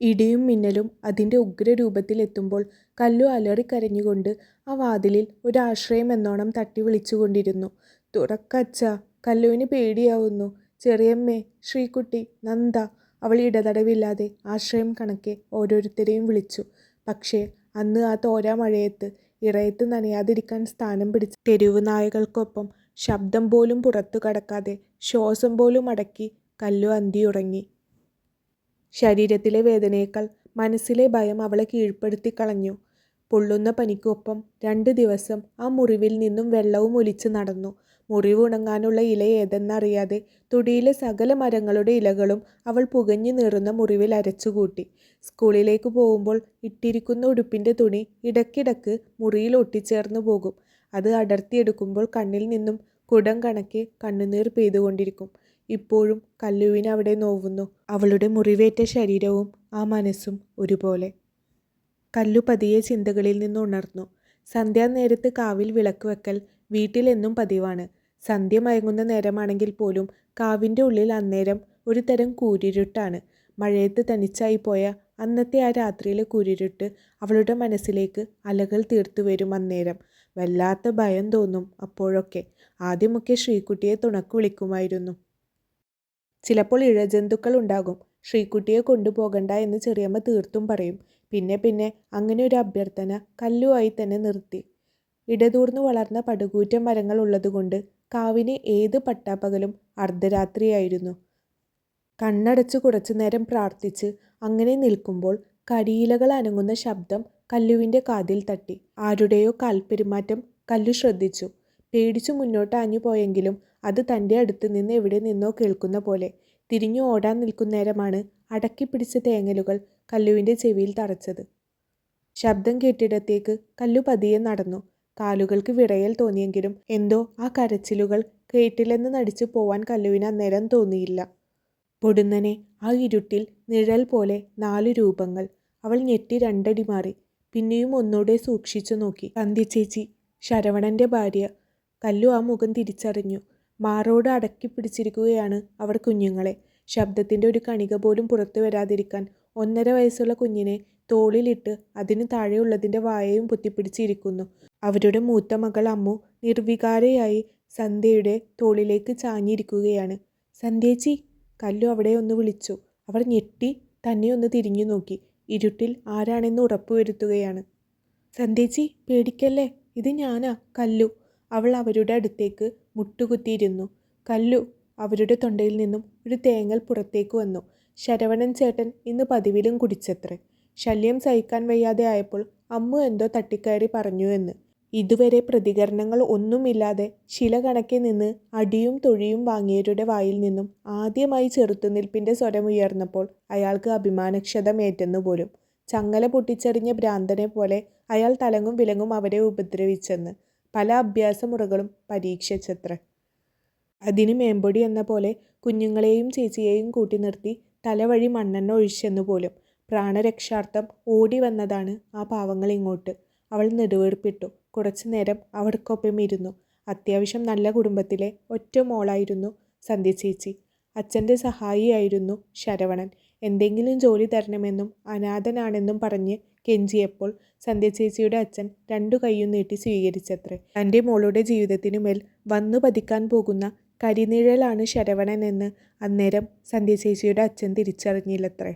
ഇടിയും മിന്നലും അതിന്റെ ഉഗ്രരൂപത്തിലെത്തുമ്പോൾ കല്ലു അലറിക്കരഞ്ഞുകൊണ്ട് ആ വാതിലിൽ ഒരാശ്രയം എന്നോണം തട്ടി വിളിച്ചുകൊണ്ടിരുന്നു. തുറക്കച്ച " കല്ലുവിന് പേടിയാവുന്നു. "ചെറിയമ്മേ... ശ്രീകുട്ടി നന്ദ " അവൾ ഇടതടവില്ലാതെ ആശ്രയം കണക്കെ ഓരോരുത്തരെയും വിളിച്ചു. പക്ഷേ അന്ന് ആ തോരാ മഴയത്ത് ഇറയത്ത് നനയാതിരിക്കാൻ സ്ഥാനം പിടിച്ച തെരുവുനായകൾക്കൊപ്പം ശബ്ദം പോലും പുറത്തു കടക്കാതെ ശ്വാസം പോലും അടക്കി കല്ലു അന്തിയുറങ്ങി. ശരീരത്തിലെ വേദനയേക്കാൾ മനസ്സിലെ ഭയം അവളെ കീഴ്പ്പെടുത്തി കളഞ്ഞു പൊള്ളുന്ന പനിക്കൊപ്പം രണ്ട് ദിവസം ആ മുറിവിൽ നിന്നും വെള്ളവും ഒലിച്ച് നടന്നു. മുറിവ് ഉണങ്ങാനുള്ള ഇല ഏതെന്നറിയാതെ തൊടിയിലെ സകല മരങ്ങളുടെ ഇലകളും അവൾ പുകഞ്ഞു നീറുന്ന മുറിവിൽ അരച്ചുകൂട്ടി. സ്കൂളിലേക്ക് പോകുമ്പോൾ ഇട്ടിരിക്കുന്ന ഉടുപ്പിന്റെ തുണി ഇടയ്ക്കിടക്ക് മുറിയിൽ ഒട്ടിച്ചേർന്നു പോകും. അത് അടർത്തിയെടുക്കുമ്പോൾ കണ്ണിൽ നിന്നും കുടം കണക്കെ കണ്ണുനീർ പെയ്തുകൊണ്ടിരിക്കും. ഇപ്പോഴും കല്ലുവിന് അവിടെ നോവുന്നു. അവളുടെ മുറിവേറ്റ ശരീരവും ആ മനസ്സും ഒരുപോലെ. കല്ലു പതിയെ ചിന്തകളിൽ നിന്ന് ഉണർന്നു. സന്ധ്യാനേരത്ത് കാവിൽ വിളക്ക് വെക്കൽ വീട്ടിലെന്നും പതിവാണ്. സന്ധ്യ മയങ്ങുന്ന നേരമാണെങ്കിൽ പോലും കാവിന്റെ ഉള്ളിൽ അന്നേരം ഒരു തരം കൂരിരുട്ടാണ്. മഴയത്ത് തനിച്ചായി പോയ അന്നത്തെ ആ രാത്രിയിലെ കുരിരുട്ട് അവളുടെ മനസ്സിലേക്ക് അലകൾ തീർത്തു വരും അന്നേരം. വല്ലാത്ത ഭയം തോന്നും അപ്പോഴൊക്കെ. ആദ്യമൊക്കെ ശ്രീക്കുട്ടിയെ തുണക്ക് വിളിക്കുമായിരുന്നു. ചിലപ്പോൾ ഇഴജന്തുക്കൾ ഉണ്ടാകും. ശ്രീക്കുട്ടിയെ കൊണ്ടുപോകണ്ട എന്ന് ചെറിയമ്മ തീർത്തും പറയും. പിന്നെ പിന്നെ അങ്ങനെ ഒരു അഭ്യർത്ഥന കല്ലുവായി തന്നെ നിർത്തി. ഇടതൂർന്നു വളർന്ന പടുകൂറ്റ മരങ്ങൾ ഉള്ളതുകൊണ്ട് കാവിന് ഏത് പട്ടാപ്പകലും അർദ്ധരാത്രിയായിരുന്നു. കണ്ണടച്ച് കുറച്ചു നേരം പ്രാർത്ഥിച്ച് അങ്ങനെ നിൽക്കുമ്പോൾ കരിയിലകൾ അനങ്ങുന്ന ശബ്ദം കല്ലുവിന്റെ കാതിൽ തട്ടി. ആരുടെയോ കാൽപ്പെരുമാറ്റം കല്ലു ശ്രദ്ധിച്ചു. പേടിച്ചു മുന്നോട്ട് ആഞ്ഞു പോയെങ്കിലും അത് തന്റെ അടുത്ത് നിന്ന് എവിടെ നിന്നോ കേൾക്കുന്ന പോലെ. തിരിഞ്ഞു ഓടാൻ നിൽക്കുന്നേരമാണ് അടക്കിപ്പിടിച്ച തേങ്ങലുകൾ കല്ലുവിന്റെ ചെവിയിൽ തറച്ചത്. ശബ്ദം കേട്ടിടത്തേക്ക് കല്ലു പതിയെ നടന്നു. കാലുകൾക്ക് വിറയൽ തോന്നിയെങ്കിലും എന്തോ ആ കരച്ചിലുകൾ കേട്ടില്ലെന്ന് നടിച്ചു പോവാൻ കല്ലുവിന് അന്നേരം തോന്നിയില്ല. പൊടുന്നനെ ആ ഇരുട്ടിൽ നിഴൽ പോലെ നാലു രൂപങ്ങൾ. അവൾ ഞെട്ടി രണ്ടടി മാറി. പിന്നെയും ഒന്നൂടെ സൂക്ഷിച്ചു നോക്കി. സന്ധ്യച്ചേച്ചി. ശരവണന്റെ ഭാര്യ. കല്ലു ആ മുഖം തിരിച്ചറിഞ്ഞു. മാറോട് അടക്കി പിടിച്ചിരിക്കുകയാണ് അവർ കുഞ്ഞുങ്ങളെ. ശബ്ദത്തിന്റെ ഒരു കണിക പോലും പുറത്തു വരാതിരിക്കാൻ ഒന്നര വയസ്സുള്ള കുഞ്ഞിനെ തോളിലിട്ട് അതിന് താഴെയുള്ളതിന്റെ വായയും പൊത്തിപ്പിടിച്ചിരിക്കുന്നു അവരുടെ മൂത്ത മകൾ അമ്മു നിർവികാരയായി സന്ധ്യയുടെ തോളിലേക്ക് ചാഞ്ഞിരിക്കുകയാണ്. "സന്ധ്യേച്ചി... " കല്ലു അവിടെ ഒന്ന് വിളിച്ചു. അവർ ഞെട്ടി തന്നെ ഒന്ന് തിരിഞ്ഞു നോക്കി. ഇരുട്ടിൽ ആരാണെന്ന് ഉറപ്പുവരുത്തുകയാണ്. "സന്ധ്യേച്ചി... പേടിക്കല്ലേ... ഇത് ഞാനാ കല്ലു... " അവൾ അവരുടെ അടുത്തേക്ക് മുട്ടുകുത്തിയിരുന്നു "കല്ലു... " അവരുടെ തൊണ്ടയിൽ നിന്നും ഒരു തേങ്ങൽ പുറത്തേക്ക് വന്നു. "ശരവണൻ ചേട്ടൻ ഇന്ന് പതിവിലും കുടിച്ചത്രേ. ശല്യം സഹിക്കാൻ വയ്യാതെ ആയപ്പോൾ അമ്മു എന്തോ തട്ടിക്കയറി പറഞ്ഞു എന്ന്. " ഇതുവരെ പ്രതികരണങ്ങൾ ഒന്നുമില്ലാതെ ശില കണക്കെ നിന്ന് അടിയും തൊഴിയും വാങ്ങിയവരുടെ വായിൽ നിന്നും ആദ്യമായി ചെറുത്തുനിൽപ്പിന്റെ സ്വരമുയർന്നപ്പോൾ അയാൾക്ക് അഭിമാനക്ഷതമേറ്റെന്നു പോലും. ചങ്ങല പൊട്ടിച്ചെറിഞ്ഞ ഭ്രാന്തനെ പോലെ അയാൾ തലങ്ങും വിലങ്ങും അവരെ ഉപദ്രവിച്ചെന്ന്. പല അഭ്യാസമുറകളും പരീക്ഷിച്ചത്രേ. അതിന് മേമ്പൊടി എന്ന പോലെ കുഞ്ഞുങ്ങളെയും ചേച്ചിയെയും കൂട്ടി നിർത്തി തലവഴി മണ്ണെണ്ണ ഒഴിച്ചെന്ന് പോലും. പ്രാണരക്ഷാർത്ഥം ഓടി വന്നതാണ് ആ പാവങ്ങൾ ഇങ്ങോട്ട്. അവൾ നെടുവേർപ്പിട്ടു കുറച്ചു നേരം അവർക്കൊപ്പം ഇരുന്നു. അത്യാവശ്യം നല്ല കുടുംബത്തിലെ ഒറ്റ മോളായിരുന്നു സന്ധ്യ ചേച്ചി അച്ഛന്റെ സഹായിയായിരുന്നു ശരവണൻ. എന്തെങ്കിലും ജോലി തരണമെന്നും അനാഥനാണെന്നും പറഞ്ഞ് കെഞ്ചിയപ്പോൾ സന്ധ്യച്ചേച്ചിയുടെ അച്ഛൻ രണ്ടു കൈയും നീട്ടി സ്വീകരിച്ചത്രേ. തന്റെ മോളുടെ ജീവിതത്തിനു മേൽ വന്നു പതിക്കാൻ പോകുന്ന കരിനിഴലാണ് ശരവണൻ എന്ന് അന്നേരം സന്ധ്യച്ചേച്ചിയുടെ അച്ഛൻ തിരിച്ചറിഞ്ഞില്ലത്രേ.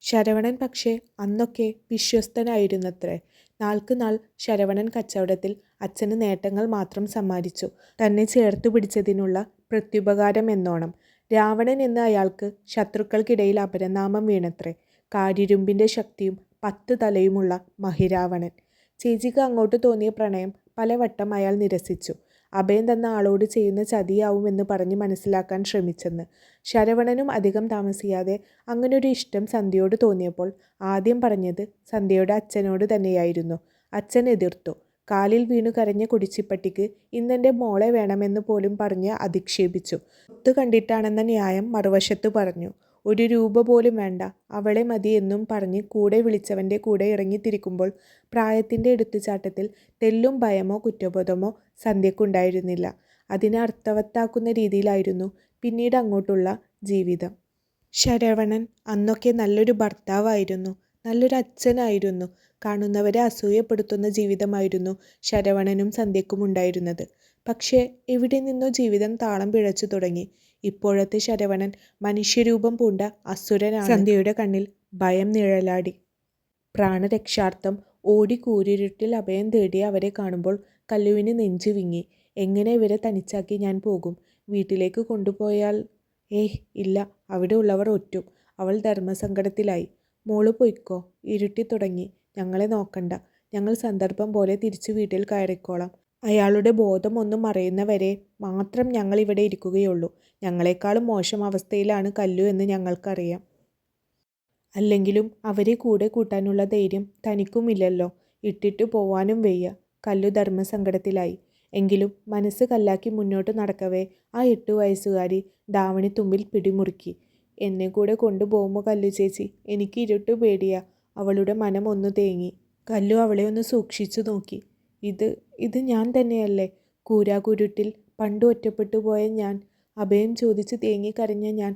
ശരവണൻ പക്ഷേ അന്നൊക്കെ വിശ്വസ്തനായിരുന്നത്രേ. നാൾക്ക് നാൾ ശരവണൻ കച്ചവടത്തിൽ അച്ഛന് നേട്ടങ്ങൾ മാത്രം സമ്മാനിച്ചു. തന്നെ ചേർത്തു പിടിച്ചതിനുള്ള പ്രത്യുപകാരം എന്നോണം. രാവണൻ എന്ന അയാൾക്ക് ശത്രുക്കൾക്കിടയിൽ അപരനാമം വീണത്രേ. കാരിരുമ്പിന്റെ ശക്തിയും പത്ത് തലയുമുള്ള മഹിരാവണൻ. ചേച്ചിക്ക് അങ്ങോട്ട് തോന്നിയ പ്രണയം പലവട്ടം അയാൾ നിരസിച്ചു. അഭയം തന്ന ആളോട് ചെയ്യുന്ന ചതിയാവുമെന്ന് പറഞ്ഞ് മനസ്സിലാക്കാൻ ശ്രമിച്ചെന്ന്. ശരവണനും അധികം താമസിയാതെ അങ്ങനൊരു ഇഷ്ടം സന്ധ്യയോട് തോന്നിയപ്പോൾ ആദ്യം പറഞ്ഞത് സന്ധ്യയുടെ അച്ഛനോട് തന്നെയായിരുന്നു. അച്ഛൻ എതിർത്തു. കാലിൽ വീണു കരഞ്ഞ കുടിച്ചിപ്പട്ടിക്ക് ഇന്നെന്റെ മോളെ വേണമെന്ന് പോലും പറഞ്ഞ് അധിക്ഷേപിച്ചു. ഒത്തു കണ്ടിട്ടാണെന്ന ന്യായം മറുവശത്ത് പറഞ്ഞു. ഒരു രൂപ പോലും വേണ്ട, അവളെ മതി എന്നും പറഞ്ഞ് കൂടെ വിളിച്ചവന്റെ കൂടെ ഇറങ്ങിത്തിരിക്കുമ്പോൾ പ്രായത്തിന്റെ എടുത്തുചാട്ടത്തിൽ തെല്ലും ഭയമോ കുറ്റബോധമോ സന്ധ്യക്കുണ്ടായിരുന്നില്ല. അതിനെ അർത്ഥവത്താക്കുന്ന രീതിയിലായിരുന്നു പിന്നീട് അങ്ങോട്ടുള്ള ജീവിതം. ശരവണൻ അന്നൊക്കെ നല്ലൊരു ഭർത്താവായിരുന്നു. നല്ലൊരു അച്ഛനായിരുന്നു. കാണുന്നവരെ അസൂയപ്പെടുത്തുന്ന ജീവിതമായിരുന്നു ശരവണനും സന്ധ്യക്കും ഉണ്ടായിരുന്നത് പക്ഷേ എവിടെ നിന്നോ ജീവിതം താളം പിഴച്ചു തുടങ്ങി. ഇപ്പോഴത്തെ ശരവണൻ മനുഷ്യരൂപം പൂണ്ട അസുരനാണ്. സന്ധ്യയുടെ കണ്ണിൽ ഭയം നിഴലാടി. പ്രാണരക്ഷാർത്ഥം ഓടി കൂരിരുട്ടിൽ അഭയം തേടി അവരെ കാണുമ്പോൾ കല്ലുവിന് നെഞ്ചു വിങ്ങി. എങ്ങനെ ഇവരെ തനിച്ചാക്കി ഞാൻ പോകും? വീട്ടിലേക്ക് കൊണ്ടുപോയാൽ? ഏയ് ഇല്ല. അവിടെ ഉള്ളവർ ഒറ്റും. അവൾ ധർമ്മസങ്കടത്തിലായി. മോൾ പൊയ്ക്കോ. ഇരുട്ടി തുടങ്ങി. ഞങ്ങളെ നോക്കണ്ട. ഞങ്ങൾ സന്ദർഭം പോലെ തിരിച്ചു വീട്ടിൽ കയറിക്കോളാം. അയാളുടെ ബോധം ഒന്നും മറയുന്നവരെ മാത്രം ഞങ്ങൾ ഇവിടെ ഇരിക്കുകയുള്ളൂ. ഞങ്ങളെക്കാളും മോശം അവസ്ഥയിലാണ് കല്ലു എന്ന് ഞങ്ങൾക്കറിയാം. അല്ലെങ്കിലും അവരെ കൂടെ കൂട്ടാനുള്ള ധൈര്യം തനിക്കുമില്ലല്ലോ. ഇട്ടിട്ട് പോവാനും വയ്യ. കല്ലു ധർമ്മസങ്കടത്തിലായി. എങ്കിലും മനസ്സ് കല്ലാക്കി മുന്നോട്ട് നടക്കവേ ആ എട്ടു വയസ്സുകാരി ദാവണി തുമ്പിൽ പിടിമുറുക്കി. എന്നെ കൂടെ കൊണ്ടുപോകുമ്പോൾ കല്ലു ചേച്ചി? എനിക്ക് ഇരുട്ട് പേടിയാ. അവളുടെ മനം ഒന്ന് തേങ്ങി. കല്ലു അവളെ ഒന്ന് സൂക്ഷിച്ചു നോക്കി. ഇത് ഇത് ഞാൻ തന്നെയല്ലേ? കൂരാകുരുട്ടിൽ പണ്ട് ഒറ്റപ്പെട്ടു പോയ ഞാൻ അഭയം ചോദിച്ച് തേങ്ങിക്കരഞ്ഞ ഞാൻ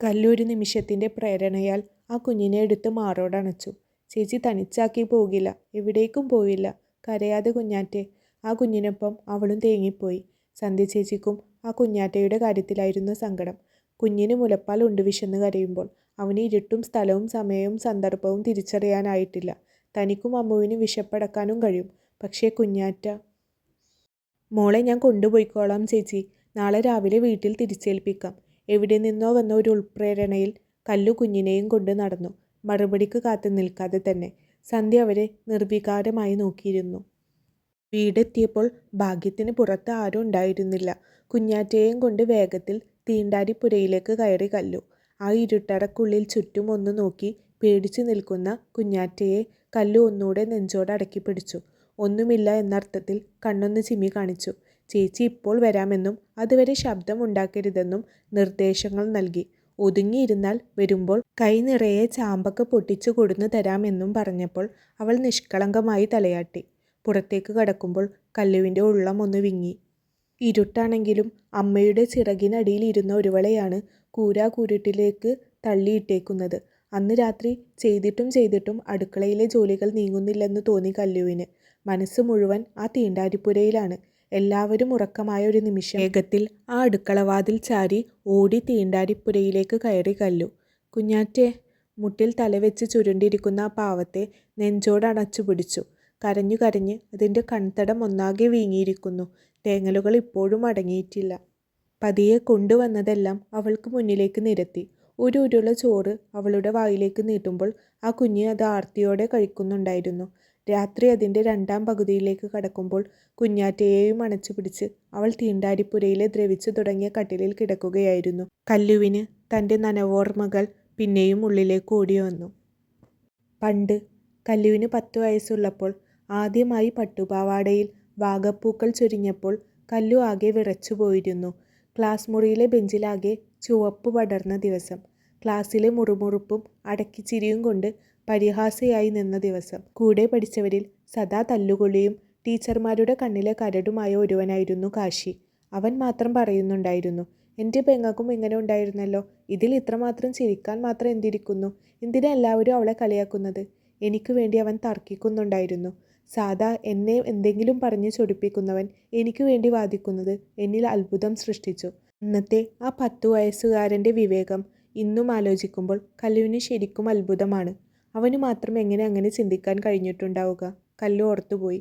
കല്ലൊരു നിമിഷത്തിന്റെ പ്രേരണയാൽ ആ കുഞ്ഞിനെ എടുത്ത് മാറോടണച്ചു. ചേച്ചി തനിച്ചാക്കി പോകില്ല എവിടേക്കും പോയില്ല കരയാതെ കുഞ്ഞാറ്റെ. ആ കുഞ്ഞിനൊപ്പം അവളും തേങ്ങിപ്പോയി. സന്ധ്യ ചേച്ചിക്കും ആ കുഞ്ഞാറ്റയുടെ കാര്യത്തിലായിരുന്നു സങ്കടം. കുഞ്ഞിന് മുലപ്പാൽ ഉണ്ട് വിശന്ന് കരയുമ്പോൾ അവന് ഇരുട്ടും സ്ഥലവും സമയവും സന്ദർഭവും തിരിച്ചറിയാനായിട്ടില്ല. തനിക്കും അമ്മുവിന് വിശപ്പടക്കാനും കഴിയും. പക്ഷേ കുഞ്ഞാറ്റ മോളെ ഞാൻ കൊണ്ടുപോയിക്കോളാം ചേച്ചി. നാളെ രാവിലെ വീട്ടിൽ തിരിച്ചേൽപ്പിക്കാം. എവിടെ നിന്നോ വന്ന ഒരു ഉൾപ്രേരണയിൽ കല്ലു കുഞ്ഞിനെയും കൊണ്ട് നടന്നു. മറുപടിക്ക് കാത്തു നിൽക്കാതെ തന്നെ സന്ധ്യ അവരെ നിർവികാരമായി നോക്കിയിരുന്നു. വീടെത്തിയപ്പോൾ ഭാഗ്യത്തിന് പുറത്ത് ആരും ഉണ്ടായിരുന്നില്ല. കുഞ്ഞാറ്റയെയും കൊണ്ട് വേഗത്തിൽ തീണ്ടാരിപ്പുരയിലേക്ക് കയറി കല്ലു. ആ ഇരുട്ടറക്കുള്ളിൽ ചുറ്റും ഒന്ന് നോക്കി പേടിച്ചു നിൽക്കുന്ന കുഞ്ഞാറ്റയെ കല്ലു ഒന്നുകൂടെ നെഞ്ചോട് അടക്കി പിടിച്ചു. ഒന്നുമില്ല എന്നർത്ഥത്തിൽ കണ്ണൊന്ന് ചിമ്മി കാണിച്ചു. ചേച്ചി ഇപ്പോൾ വരാമെന്നും അതുവരെ ശബ്ദം ഉണ്ടാക്കരുതെന്നും നിർദ്ദേശങ്ങൾ നൽകി. ഒതുങ്ങിയിരുന്നാൽ വരുമ്പോൾ കൈ നിറയെ ചാമ്പക്ക പൊട്ടിച്ചു കൊടുന്നു തരാമെന്നും പറഞ്ഞപ്പോൾ അവൾ നിഷ്കളങ്കമായി തലയാട്ടി. പുറത്തേക്ക് കടക്കുമ്പോൾ കല്ലുവിന്റെ ഉള്ളം ഒന്ന് വിങ്ങി. ഇരുട്ടാണെങ്കിലും അമ്മയുടെ ചിറകിനടിയിൽ ഇരുന്ന ഒരുവളെയാണ് കൂരാകൂരുട്ടിലേക്ക് തള്ളിയിട്ടേക്കുന്നത്. അന്ന് രാത്രി ചെയ്തിട്ടും ചെയ്തിട്ടും അടുക്കളയിലെ ജോലികൾ നീങ്ങുന്നില്ലെന്ന് തോന്നി കല്ലുവിന്. മനസ്സ് മുഴുവൻ ആ തീണ്ടാരിപ്പുരയിലാണ്. എല്ലാവരും ഉറക്കമായ ഒരു നിമിഷം വേഗത്തിൽ ആ അടുക്കളവാതിൽ ചാരി ഓടി തീണ്ടാരിപ്പുരയിലേക്ക് കയറി കല്ലു. കുഞ്ഞാറ്റെ മുട്ടിൽ തലവെച്ച് ചുരുണ്ടിരിക്കുന്ന ആ പാവത്തെ നെഞ്ചോടണച്ചു പിടിച്ചു. കരഞ്ഞു കരഞ്ഞ് അതിന്റെ കൺതടം ഒന്നാകെ വീങ്ങിയിരിക്കുന്നു. തേങ്ങലുകൾ ഇപ്പോഴും അടങ്ങിയിട്ടില്ല. പതിയെ കൊണ്ടുവന്നതെല്ലാം അവൾക്ക് മുന്നിലേക്ക് നിരത്തി. ഒരു ഉരുള ചോറ് അവളുടെ വായിലേക്ക് നീട്ടുമ്പോൾ ആ കുഞ്ഞ് അത് ആർത്തിയോടെ കഴിക്കുന്നുണ്ടായിരുന്നു. രാത്രി അതിന്റെ രണ്ടാം പകുതിയിലേക്ക് കടക്കുമ്പോൾ കുഞ്ഞാറ്റയെയും അണച്ചു പിടിച്ച് അവൾ തീണ്ടാരിപ്പുരയിലെ ദ്രവിച്ചു തുടങ്ങിയ കട്ടിലിൽ കിടക്കുകയായിരുന്നു. കല്ലുവിന് തന്റെ നനവോർമ്മകൾ പിന്നെയും ഉള്ളിലേക്ക് ഓടി വന്നു പണ്ട് കല്ലുവിന് പത്ത് വയസ്സുള്ളപ്പോൾ ആദ്യമായി പട്ടുപാവാടയിൽ വാഗപ്പൂക്കൾ ചൊരിഞ്ഞപ്പോൾ കല്ലു ആകെ വിറച്ചു പോയിരുന്നു. ക്ലാസ് മുറിയിലെ ബെഞ്ചിലാകെ ചുവപ്പ് പടർന്ന ദിവസം. ക്ലാസ്സിലെ മുറുമുറുപ്പും അടക്കിച്ചിരിയും കൊണ്ട് പരിഹാസയായി നിന്ന ദിവസം. കൂടെ പഠിച്ചവരിൽ സദാ തല്ലുകൊള്ളിയും ടീച്ചർമാരുടെ കണ്ണിലെ കരടുമായ ഒരുവനായിരുന്നു കാശി. അവൻ മാത്രം പറയുന്നുണ്ടായിരുന്നു എന്റെ പെങ്ങക്കും ഇങ്ങനെ ഉണ്ടായിരുന്നല്ലോ. ഇതിൽ ഇത്രമാത്രം ചിരിക്കാൻ മാത്രം എന്തിരിക്കുന്നു? എന്തിനാ എല്ലാവരും അവളെ കളിയാക്കുന്നത്? എനിക്ക് വേണ്ടി അവൻ തർക്കിക്കുന്നുണ്ടായിരുന്നു. സാദാ എന്നെ എന്തെങ്കിലും പറഞ്ഞ് ചൊടിപ്പിക്കുന്നവൻ എനിക്ക് വേണ്ടി വാദിക്കുന്നത് എന്നിൽ അത്ഭുതം സൃഷ്ടിച്ചു. അന്നത്തെ ആ പത്തു വയസ്സുകാരന്റെ വിവേകം ഇന്നും ആലോചിക്കുമ്പോൾ കല്ലുവിന് ശരിക്കും അത്ഭുതമാണ്. അവന് മാത്രം എങ്ങനെ അങ്ങനെ ചിന്തിക്കാൻ കഴിഞ്ഞിട്ടുണ്ടാവുക. കല്ലു ഓർത്തുപോയി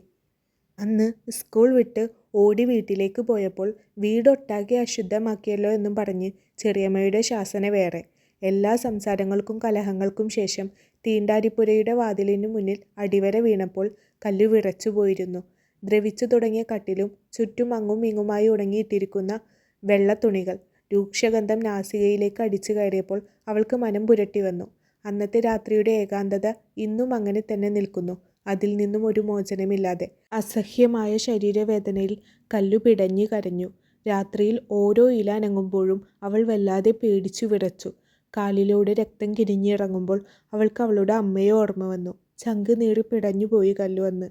അന്ന് സ്കൂൾ വിട്ട് ഓടി വീട്ടിലേക്ക് പോയപ്പോൾ വീടൊട്ടാകെ അശുദ്ധമാക്കിയല്ലോ എന്നും പറഞ്ഞ് ചെറിയമ്മയുടെ ശാസന വേറെ. എല്ലാ സംസാരങ്ങൾക്കും കലഹങ്ങൾക്കും ശേഷം തീണ്ടാരിപ്പുരയുടെ വാതിലിന് മുന്നിൽ അടിവര വീണപ്പോൾ കല്ലു വിറച്ചു പോയിരുന്നു. ദ്രവിച്ചു തുടങ്ങിയ കട്ടിലും ചുറ്റും അങ്ങും ഇങ്ങുമായി ഉണങ്ങിയിട്ടിരിക്കുന്ന വെള്ള തുണികൾ രൂക്ഷഗന്ധം നാസികയിലേക്ക് അടിച്ചു കയറിയപ്പോൾ അവൾക്ക് മനം പുരട്ടി വന്നു. അന്നത്തെ രാത്രിയുടെ ഏകാന്തത ഇന്നും അങ്ങനെ തന്നെ നിൽക്കുന്നു. അതിൽ നിന്നും ഒരു മോചനമില്ലാതെ അസഹ്യമായ ശരീരവേദനയിൽ കല്ലു പിടഞ്ഞു കരഞ്ഞു. രാത്രിയിൽ ഓരോ ഇല അനങ്ങുമ്പോഴും അവൾ വല്ലാതെ പേടിച്ചു വിറച്ചു. കാലിലൂടെ രക്തം കിരിഞ്ഞിറങ്ങുമ്പോൾ അവൾക്ക് അവളുടെ അമ്മയെ ഓർമ്മ വന്നു. ചങ്ക് നീറി പിടഞ്ഞുപോയി കല്ലു അന്ന്.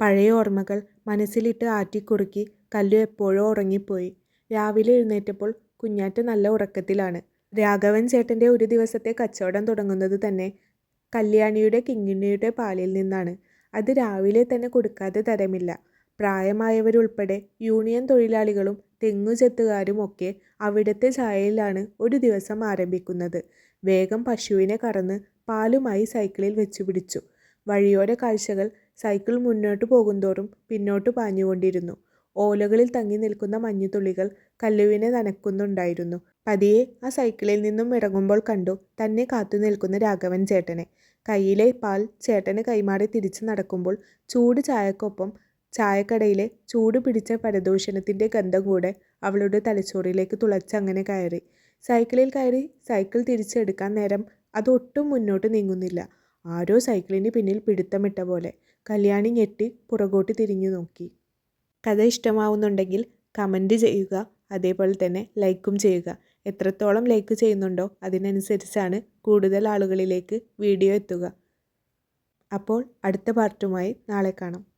പഴയ ഓർമ്മകൾ മനസ്സിലിട്ട് ആറ്റിക്കുറുക്കി കല്ലു എപ്പോഴോ ഉറങ്ങിപ്പോയി. രാവിലെ എഴുന്നേറ്റപ്പോൾ കുഞ്ഞാറ്റ നല്ല ഉറക്കത്തിലാണ്. രാഘവൻ ചേട്ടന്റെ ഒരു ദിവസത്തെ കച്ചവടം തുടങ്ങുന്നത് തന്നെ കല്യാണിയുടെ കിങ്ങിണിയുടെ പാലിൽ നിന്നാണ്. അത് രാവിലെ തന്നെ കൊടുക്കാതെ തരമില്ല. പ്രായമായവരുൾപ്പെടെ യൂണിയൻ തൊഴിലാളികളും തെങ്ങുചെത്തുകാരും ഒക്കെ അവിടുത്തെ ചായയിലാണ് ഒരു ദിവസം ആരംഭിക്കുന്നത്. വേഗം പശുവിനെ കറന്ന് പാലുമായി സൈക്കിളിൽ വെച്ചു പിടിച്ചു. വഴിയോര കാഴ്ചകൾ സൈക്കിൾ മുന്നോട്ട് പോകുന്തോറും പിന്നോട്ട് പാഞ്ഞുകൊണ്ടിരുന്നു. ഓലകളിൽ തങ്ങി നിൽക്കുന്ന മഞ്ഞുതുള്ളികൾ കല്ലുവിനെ നനക്കുന്നുണ്ടായിരുന്നു. പതിയെ ആ സൈക്കിളിൽ നിന്നും ഇറങ്ങുമ്പോൾ കണ്ടു തന്നെ കാത്തു നിൽക്കുന്ന രാഘവൻ ചേട്ടനെ. കയ്യിലെ പാൽ ചേട്ടന് കൈമാറി തിരിച്ചു നടക്കുമ്പോൾ ചൂട് ചായക്കൊപ്പം ചായക്കടയിലെ ചൂട് പിടിച്ച പരദൂഷണത്തിന്റെ ഗന്ധം കൂടെ അവളുടെ തലച്ചോറിലേക്ക് തുളച്ചങ്ങനെ കയറി. സൈക്കിളിൽ കയറി സൈക്കിൾ തിരിച്ചെടുക്കാൻ നേരം അതൊട്ടും മുന്നോട്ട് നീങ്ങുന്നില്ല. ആരോ സൈക്കിളിന് പിന്നിൽ പിടുത്തമിട്ട പോലെ കല്യാണി ഞെട്ടി പുറകോട്ട് തിരിഞ്ഞു നോക്കി. കഥ ഇഷ്ടമാവുന്നുണ്ടെങ്കിൽ കമന്റ് ചെയ്യുക അതേപോലെ തന്നെ ലൈക്കും ചെയ്യുക. എത്രത്തോളം ലൈക്ക് ചെയ്യുന്നുണ്ടോ അതിനനുസരിച്ചാണ് കൂടുതൽ ആളുകളിലേക്ക് വീഡിയോ എത്തുക. അപ്പോൾ അടുത്ത പാർട്ടുമായി നാളെ കാണാം.